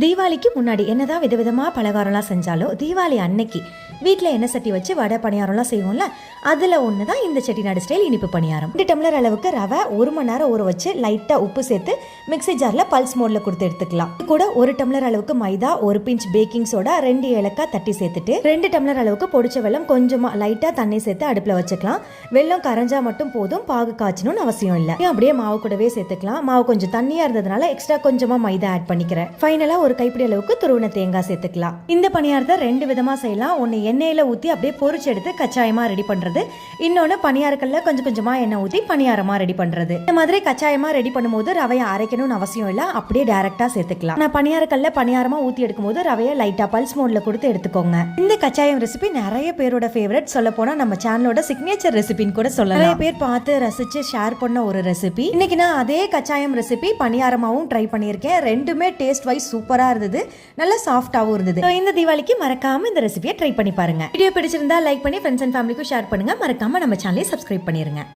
தீபாவளிக்கு முன்னாடி என்னதான் விதவிதமாக பலகாரம்லாம் செஞ்சாலும் தீபாவளி அன்னைக்கு வீட்டில் எண்ணெய் சட்டி வச்சு வடை பணியாரம்லாம் செய்வோம்ல அதில் ஒன்று தான் இந்த செட்டிநாடு ஸ்டைல் இனிப்பு பணியாரம். ரெண்டு டம்ளர் அளவுக்கு ரவை ஒரு மணி நேரம் ஊற வச்சு லைட்டாக உப்பு சேர்த்து மிக்ஸி ஜாரில் பல்ஸ் மோடில் கொடுத்து எடுத்துக்கலாம். கூட ஒரு டம்ளர் அளவுக்கு மைதா ஒரு பிஞ்ச் பேக்கிங் சோடா ரெண்டு ஏலக்காய் தட்டி சேர்த்துட்டு ரெண்டு டம்ளர் அளவுக்கு பொடிச்ச வெல்லம் கொஞ்சமாக லைட்டாக தண்ணி சேர்த்து அடுப்பில் வச்சுக்கலாம். வெல்லம் கரைஞ்சா மட்டும் போதும் பாகு காய்ச்சணும்னு அவசியம் இல்லை. அப்படியே மாவு கூடவே சேர்த்துக்கலாம். மாவு கொஞ்சம் தண்ணியாக இருந்ததுனால எக்ஸ்ட்ரா கொஞ்சமாக மைதா ஆட் பண்ணிக்கிறேன். ஃபைனலாக ஒரு கைப்பிடி அளவுக்கு துருவன தேங்காய் சேர்த்துக்கலாம். இந்த பணியாரத்தை ரெண்டு விதமாக செய்யலாம். ஒன்று எண்ணெயில் ஊற்றி அப்படியே பொறிச்சு எடுத்து கச்சாயமாக ரெடி பண்ணுறது இன்னொன்று பணியாரக்கல்ல கொஞ்சம் கொஞ்சமாக எண்ணெய் ஊற்றி பணியாரமாக ரெடி பண்ணுறது இந்த மாதிரி கச்சாயமாக ரெடி பண்ணும்போது ரவையை அரைக்கணும்னு அவசியம் இல்லை. அப்படியே டேரெக்டாக சேர்த்துக்கலாம். நான் பணியாரக்கல்ல பணியாரமாக ஊற்றி எடுக்கும்போது ரவையை லைட்டாக பல்ஸ் மோடில் கொடுத்து எடுத்துக்கோங்க. இந்த கச்சாயம் ரெசிபி நிறைய பேரோட ஃபேவரட் சொல்ல போனால் நம்ம சேனலோட சிக்னேச்சர் ரெசிபின்னு கூட சொல்லலாம். நிறைய பேர் பார்த்து ரசித்து ஷேர் பண்ண ஒரு ரெசிபி இன்னைக்கு நான் அதே கச்சாயம் ரெசிபி பணியாரமாகவும் ட்ரை பண்ணியிருக்கேன். ரெண்டுமே டேஸ்ட் வைஸ் சூப்பராக இருந்தது. நல்லா சாஃப்டாகவும் இருந்தது. இந்த தீபாவளிக்கு மறக்காம இந்த ரெசிபியை ட்ரை பண்ணி பாருங்க. வீடியோ பிடிச்சிருந்தா லைக் பண்ணி ஃப்ரெண்ட்ஸ் அண்ட் ஃபேமிலிக்கும் ஷேர் பண்ணுங்க. மறக்காம நம்ம சேனலை சப்ஸ்கிரைப் பண்ணிருங்க.